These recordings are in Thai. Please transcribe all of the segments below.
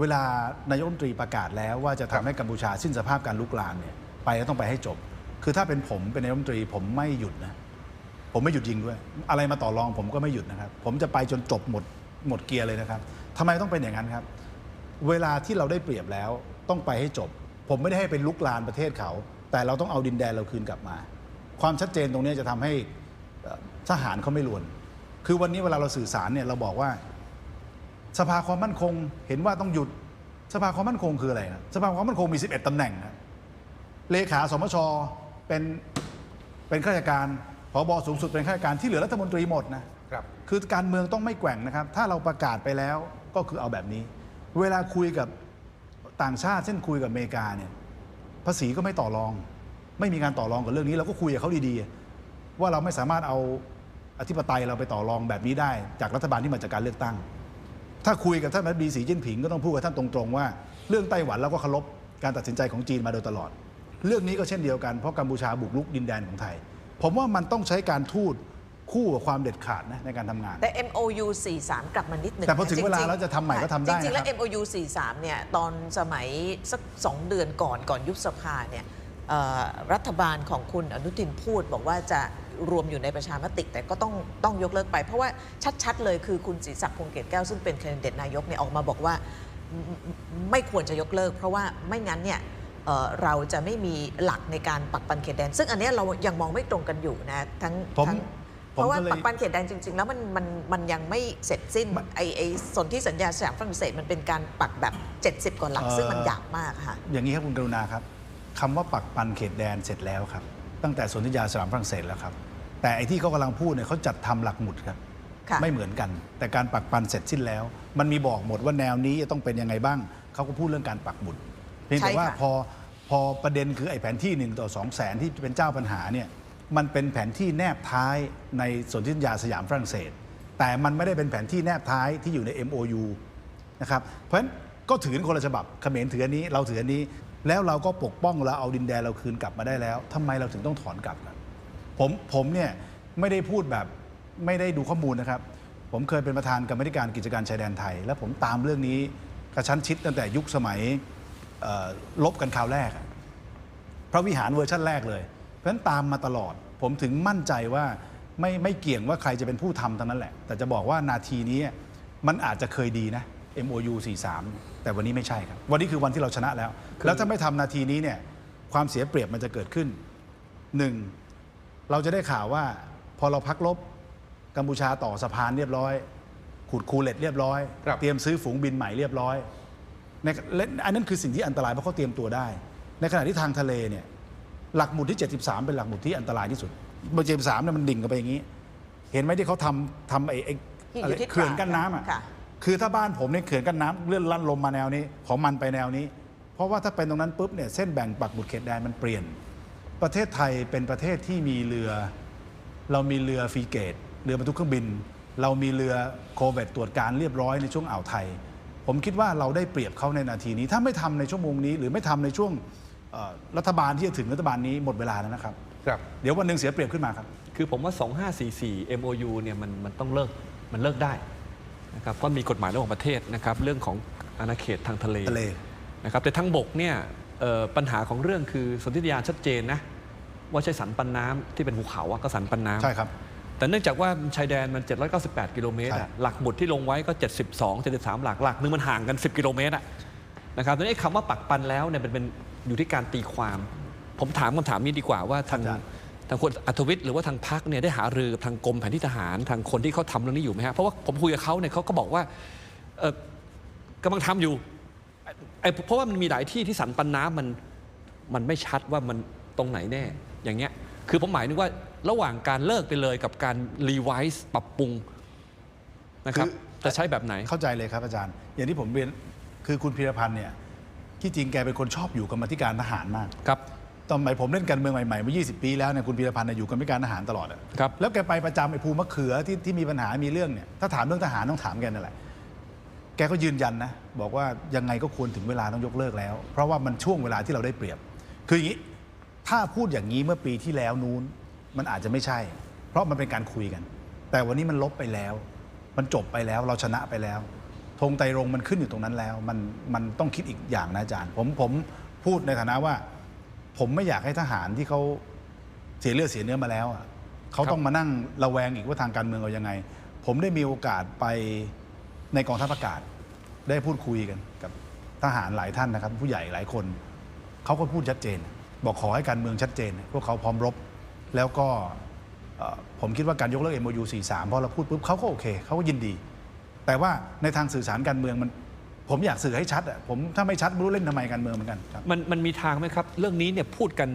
เวลานายกรัฐมนตรีประกาศแล้วว่าจะทำให้กัมพูชาสิ้นสภาพการลุกลามเนี่ยไปแล้วต้องไปให้จบ คือถ้าเป็นผมเป็นนายกรัฐมนตรี ผมไม่หยุดนะผมไม่หยุดยิงด้วย อะไรมาต่อรองผมก็ไม่หยุดนะครับ ผมจะไปจนจบหมดหมดเกียร์เลยนะครับทำไมต้องเป็นอย่างนั้นครับ เวลาที่เราได้เปรียบแล้วต้องไปให้จบ ผมไม่ได้ให้เป็นลุกลานประเทศเขา แต่เราต้องเอาดินแดนเราคืนกลับมา ความชัดเจนตรงนี้จะทำให้เอ่อทหารเขาไม่ลวน คือวันนี้เวลาเราสื่อสารเนี่ยเราบอกว่า สภาความมั่นคงเห็นว่าต้องหยุดสภาความมั่นคงคืออะไรครับสภาความมั่นคงมี 11ตำแหน่งครับเลขาสมชเป็นเป็นข้าราชการผบสูงสุดเป็นข้าราชการที่เหลือรัฐมนตรีหมดนะครับคือการเมืองต้องไม่แกว่งนะครับ ถ้าเราประกาศไปแล้วก็คือเอาแบบนี้ เวลาคุยกับต่างชาติเช่นคุยกับอเมริกาเนี่ยภาษีก็ไม่ต่อรอง ไม่มีการต่อรองกับเรื่องนี้เราก็คุยกับเขาดีๆ ว่าเราไม่สามารถเอาอธิปไตยเราไปต่อรองแบบนี้ได้ จากรัฐบาลที่มาจากการเลือกตั้ง ถ้าคุยกับท่านรัฐมนตรีสีจิ้นผิงก็ต้องพูดกับท่านตรงๆว่า เรื่องไต้หวันเราก็เคารพการตัดสินใจของจีนมาโดยตลอด เรื่องนี้ก็เช่นเดียวกันเพราะกัมพูชาบุกรุกดินแดนของไทย ผมว่ามันต้องใช้การทูตคู่กับความเด็ดขาดนะในการทำงาน แต่ MOU 43 กลับมานิดหนึ่งแต่พอถึงนะเวลาจริๆแล้วจะทำใหม่ก็ทำได้จริงๆแล้วนะครับ MOU 43เนี่ยตอนสมัยสักสองเดือนก่อนก่อนยุบสภาเนี่ยเอ่อ รัฐบาลของคุณอนุทินพูด บอกว่าจะรวมอยู่ในประชามติ แต่ก็ต้องต้องยกเลิกไป เพราะว่าชัดๆ เลยคือคุณศรีศักดิ์พงษ์เกตแก้วซึ่งเป็นแคนดิเดตนายกเนี่ยออกมาบอกว่าไม่ไม่ควรจะยกเลิก เพราะว่าไม่งั้นเนี่ยเอ่อเราจะไม่มีหลักในการปักปันเขตแดน ซึ่งอันเนี้ยเรายังมองไม่ตรงกันอยู่นะทั้งผมทั้งผมเพราะว่าก็เลยปักปันเขตแดนจริง ๆ แล้วมันมันมันยังไม่เสร็จสิ้นมันไอไอสนที่สัญญาสยามฝรั่งเศสมันเป็นการปักแบบ 70กว่าหลักเอ่อซึ่งมันหยาบมากค่ะอย่างนี้ครับคุณกรุณาครับ คำว่าปักปันเขตแดนเสร็จแล้วครับ ตั้งแต่สนธิญาสยามฝรั่งเศสแล้วครับ แต่ไอ้ที่เขากำลังพูดเนี่ยเขาจัดทำหลักหมุดครับค่ะไม่เหมือนกัน แต่การปักปันเสร็จสิ้นแล้ว มันมีบอกหมดว่าแนวนี้จะต้องเป็นยังไงบ้างเขาก็พูดเรื่องการปักหมุดเพียงแต่ว่าใช่ค่ะพอพอประเด็นคือไอ้แผนที่หนึ่งต่อสองแสนที่เป็นเจ้าปัญหาเนี่ยมันเป็นแผนที่แนบท้ายในสนธิญญาสยามฝรั่งเศส แต่มันไม่ได้เป็นแผนที่แนบท้ายที่อยู่ใน MOU นะครับเพราะฉะนั้นก็ถือกันคนละฉบับเขมรถืออันนี้เราถืออันนี้ แล้วเราก็ปกป้องเราเอาดินแดนเราคืนกลับมาได้แล้วทำไมเราถึงต้องถอนกลับล่ะผมผมเนี่ยไม่ได้พูดแบบไม่ได้ดูข้อมูลนะครับ ผมเคยเป็นประธานกรรมธิการกิจการชายแดนไทย และผมตามเรื่องนี้กระชั้นชิดตั้งแต่ยุคสมัยลบกันคราวแรกพระวิหารเวอร์ชั่นแรกเลย เพราะฉะนั้นตามมาตลอด ผมถึงมั่นใจว่าไม่ไม่เกี่ยงว่าใครจะเป็นผู้ทำทั้งนั้นแหละ แต่จะบอกว่านาทีนี้มันอาจจะเคยดีนะ MOU 43 แต่วันนี้ไม่ใช่ครับ วันนี้คือวันที่เราชนะแล้ว แล้วถ้าไม่ทำนาทีนี้เนี่ยความเสียเปรียบมันจะเกิดขึ้นหนึ่งเราจะได้ข่าวว่าพอเราพักลบกัมพูชาต่อสะพานเรียบร้อย ขุดคูเล็ตเรียบร้อยครับเตรียมซื้อฝูงบินใหม่เรียบร้อยในและอันนั้นคือสิ่งที่อันตรายเพราะเขาเตรียมตัวได้ ในขณะที่ทางทะเลเนี่ยหลักหมุดที่ 73 เป็นหลักหมุดที่อันตรายที่สุดเบอร์เจ็ดสามเนี่ยมันดิ่งกันไปอย่างนี้ เห็นไหมที่เขาทำทำไอ้ไอ้ที่อยู่อะไรที่เขื่อนกั้นน้ำอะ ค่ะคือถ้าบ้านผมเนี่ยเขื่อนกั้นน้ำเลื่อนลั่นลมมาแนวนี้ ของมันไปแนวนี้ เพราะว่าถ้าเป็นตรงนั้นปุ๊บเนี่ยเส้นแบ่งปักหมุดเขตแดนมันเปลี่ยน ประเทศไทยเป็นประเทศที่มีเรือ เรามีเรือฟรีเกต เรือบรรทุกเครื่องบิน เรามีเรือโคเวตตรวจการเรียบร้อยในช่วงอ่าวไทย ผมคิดว่าเราได้เปรียบเขาในนาทีนี้ ถ้าไม่ทำในชั่วโมงนี้ หรือไม่ทำในช่วงเอ่อรัฐบาลที่จะถึงรัฐบาลนี้หมดเวลาแล้วนะครับครับเดี๋ยววันหนึ่งเสียเปรียบขึ้นมาครับ คือผมว่า 2544 MOU เนี่ยมันมันต้องเลิกมันเลิกได้ นะครับเพราะมีกฎหมายระหว่างประเทศนะครับเรื่องของอาณาเขตทางทะเลทะเล นะครับแต่ทางบกเนี่ยเอ่อปัญหาของเรื่องคือสนธิญาณชัดเจนนะว่าใช่สันปันน้ำที่เป็นภูเขาอะก็สันปันน้ำ ใช่ครับ แต่เนื่องจากว่าชายแดนมัน 798 กิโลเมตรอะใช่ หลักหมุดที่ลงไว้ก็ 72 73 หลักหลักหนึงมันห่างกัน 10 กิโลเมตรอะนะครับดังนั้นไอ้คำว่าปักปันแล้วเนี่ยเป็นเป็นอยู่ที่การตีความ ผมถามคำถามนี้ดีกว่าว่าทางอาจารย์ ทางคุณอัธวิทย์หรือว่าทางพักเนี่ยได้หารือกับทางกรมแผนที่ทหารทางคนที่เขาทำเรื่องนี้อยู่ไหมฮะเพราะว่าผมคุยกับเขาเนี่ยเขาก็บอกว่าเอ่อกำลังทำอยู่ไอ้เพราะว่ามันมีหลายที่ที่สันปันน้ำมันมันไม่ชัดว่ามันตรงไหนแน่ อย่างเงี้ยคือผมหมายนึกว่าระหว่างการเลิกไปเลยกับการรีไวซ์ปรับปรุงนะครับคือจะใช้แบบไหนเข้าใจเลยครับอาจารย์ อย่างที่ผมเรียนคือคุณพีรพันธ์เนี่ยที่จริงแกเป็นคนชอบอยู่กรรมาธิการทหารมากครับ ตอนสมัยผมเล่นการเมืองใหม่ๆเมื่อ20 ปีแล้วเนี่ยคุณพีรพันธ์เนี่ยอยู่กรรมาธิการทหารตลอดอะครับ แล้วแกไปประจำไอ้ภูมะเขือที่ที่มีปัญหา มีเรื่องเนี่ย ถ้าถามเรื่องทหารต้องถามแกนั่นแหละ แกก็ยืนยันนะ บอกว่ายังไงก็ควรถึงเวลาต้องยกเลิกแล้ว เพราะว่ามันช่วงเวลาที่เราได้เปรียบ คืออย่างนี้ ถ้าพูดอย่างนี้เมื่อปีที่แล้วนู้น มันอาจจะไม่ใช่ เพราะมันเป็นการคุยกัน แต่วันนี้มันลบไปแล้ว มันจบไปแล้ว เราชนะไปแล้ว ธงไตรรงค์มันขึ้นอยู่ตรงนั้นแล้ว มันมันต้องคิดอีกอย่างนะอาจารย์ ผมผมพูดในฐานะว่า ผมไม่อยากให้ทหารที่เขาเสียเลือดเสียเนื้อมาแล้วอะเขาต้องมานั่งระแวงอีกว่าทางการเมืองเรายังไง ผมได้มีโอกาสไปในกองทัพอากาศ ได้พูดคุยกันกับทหารหลายท่านนะครับ ผู้ใหญ่หลายคนเขาก็พูดชัดเจน บอกขอให้การเมืองชัดเจน พวกเขาพร้อมรบ แล้วก็เอ่อผมคิดว่าการยกเลิก MOU 43พอเราพูดปุ๊บเขาก็โอเคเขาก็ยินดี แต่ว่าในทางสื่อสารการเมืองมัน ผมอยากสื่อให้ชัดอะผมถ้าไม่ชัดไม่รู้เล่นทำไมการเมืองเหมือนกันครับ มันมันมีทางไหมครับ เรื่องนี้เนี่ยพูดกัน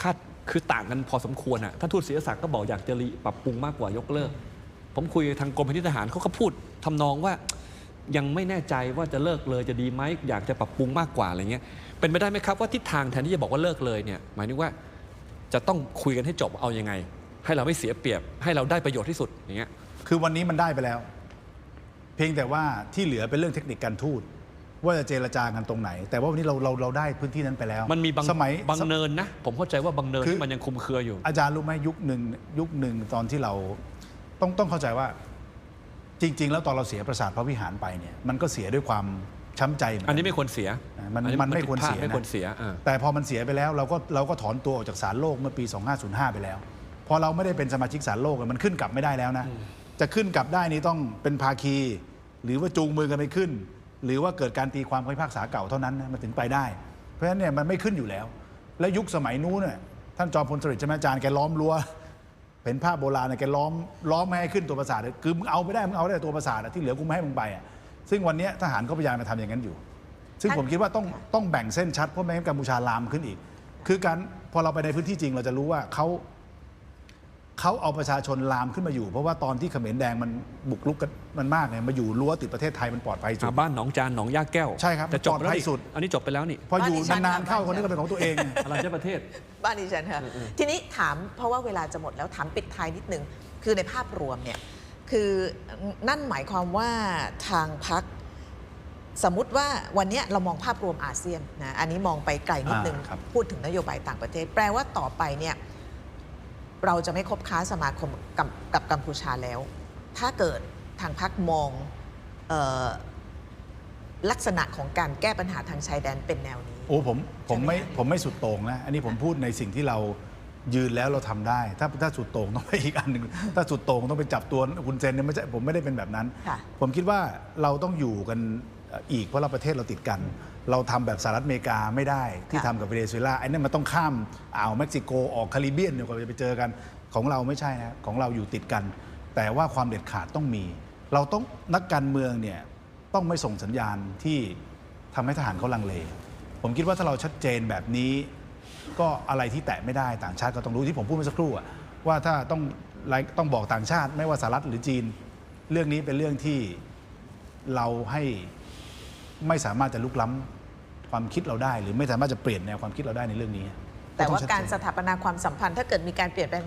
คาดคือต่างกันพอสมควรอะท่านทูตศิริศักดิ์ก็บอกอยากจะรีปรับปรุงมากกว่ายกเลิก ผมคุยกับทางกรมแผนที่ทหารเขาก็พูดทำนองว่า ยังไม่แน่ใจว่าจะเลิกเลยจะดีไหมอยากจะปรับปรุงมากกว่าอะไรเงี้ยเป็นไปได้ไหมครับว่าทิศทางแทนที่จะบอกว่าเลิกเลยเนี่ยหมายถึงว่าจะต้องคุยกันให้จบเอายังไง ให้เราไม่เสียเปรียบ ให้เราได้ประโยชน์ที่สุดอย่างเงี้ย คือวันนี้มันได้ไปแล้ว เพียงแต่ว่าที่เหลือเป็นเรื่องเทคนิคการทูตว่าจะเจรจากันตรงไหน แต่ว่าวันนี้เราเราเราได้พื้นที่นั้นไปแล้วมันมีบางสมัยบางเนินนะ ผมเข้าใจว่าบางเนินคือที่มันยังคุมเครืออยู่ อาจารย์รู้ไหมยุคหนึ่งยุคหนึ่งตอนที่เราต้องต้องเข้าใจว่าจริง ๆ แล้วตอนเราเสียประสาทพระวิหารไปเนี่ยมันก็เสียด้วยความช้ำใจเหมือนอักันนี้ไม่ควรเสียอ่ามันอัมันไม่ควรผิดพลาดเสียนะไม่ควรเสียอ่าแต่พอมันเสียไปแล้วเราก็เราก็ถอนตัวออกจากศาลโลกเมื่อปี 2505 ไปแล้ว พอเราไม่ได้เป็นสมาชิกศาลโลกมันขึ้นกลับไม่ได้แล้วนะ จะขึ้นกลับได้นี่ต้องเป็นภาคี หรือว่าจูงมือกันไปขึ้น หรือว่าเกิดการตีความคำพิพากษาเก่าเท่านั้นนะมันถึงไปได้ เพราะฉะนั้นเนี่ยมันไม่ขึ้นอยู่แล้ว แล้วยุคสมัยนู้นเนี่ยท่านจอมพลสฤษดิ์ใช่ไหมอาจารย์แกล้อมรั้วเป็นภาพโบราณเนี่ยแกล้อมล้อมไม่ให้ขึ้นตัวประสาทเลยคือมึงเอาไม่ได้มึงเอาได้แต่ตัวประสาทอะที่เหลือกูไม่ให้มึงไปอะซึ่งวันเนี้ยทหารก็พยายามมาทำอย่างนั้นอยู่ ซึ่งผมคิดว่าต้องต้องแบ่งเส้นชัดเพราะไม่งั้นกัมพูชาลามขึ้นอีก คือการพอเราไปในพื้นที่จริงเราจะรู้ว่าเขา เขาเอาประชาชนลามขึ้นมาอยู่ เพราะว่าตอนที่เขมรแดงมันบุกรุกกันมันมากเนี่ยมาอยู่รั้วติดประเทศไทยมันปลอดภัยสุด อ่าบ้านหนองจานหนองย่าแก้วใช่ครับแต่จบไปแล้วปลอดภัยนี่สุด อันนี้จบไปแล้วนี่พออยู่บ้านดิฉันนานๆเข้าค่ะคนนี้ก็เป็นของตัวเอง อรัญญประเทศ บ้านดิฉันค่ะ ทีนี้ถามเพราะว่าเวลาจะหมดแล้วถามปิดท้ายนิดนึง คือในภาพรวมเนี่ย คือนั่นหมายความว่าทางพัก สมมติว่าวันเนี้ยเรามองภาพรวมอาเซียนนะ อันนี้มองไปไกลนิดนึง อ่าครับ พูดถึงนโยบายต่างประเทศ แปลว่าต่อไปเนี่ย เราจะไม่คบค้าสมาคมกับกับกัมพูชาแล้ว ถ้าเกิดทางพักมองเออลักษณะของการแก้ปัญหาทางชายแดนเป็นแนวนี้ โอ้ผมผมไม่ใช่ไหมคะผมไม่สุดโต่งนะ อันนี้ผมพูดในสิ่งที่เรายืนแล้วเราทำได้ ถ้าถ้าสุดโต่งต้องไปอีกอันหนึ่งถ้าสุดโต่งต้องไปจับตัวคุณเซนเนี่ยไม่ใช่ผมไม่ได้เป็นแบบนั้นค่ะผมคิดว่าเราต้องอยู่กันอีกเพราะเราประเทศเราติดกัน เราทำแบบสหรัฐอเมริกาไม่ได้ที่ค่ะทำกับเวเนซุเอลาไอ้นั่นมันต้องข้ามอ่าวเม็กซิโกออกคาริบเบียนเดี๋ยวกว่าจะไปเจอกันของเราไม่ใช่นะของเราอยู่ติดกัน แต่ว่าความเด็ดขาดต้องมี เราต้องนักการเมืองเนี่ยต้องไม่ส่งสัญญาณที่ทำให้ทหารเขาลังเล ผมคิดว่าถ้าเราชัดเจนแบบนี้ ก็อะไรที่แตะไม่ได้ต่างชาติก็ต้องรู้ที่ผมพูดเมื่อสักครู่อะว่าถ้าต้องต้องบอกต่างชาติ ไม่ว่าสหรัฐหรือจีน เรื่องนี้เป็นเรื่องที่เราให้ไม่สามารถจะลุกล้ำ ความคิดเราได้ หรือไม่สามารถจะเปลี่ยนแนวความคิดเราได้ในเรื่องนี้แต่ว่าองชัดการเจนสถาปนาความสัมพันธ์ถ้าเกิดมีการเปลี่ยนแปลง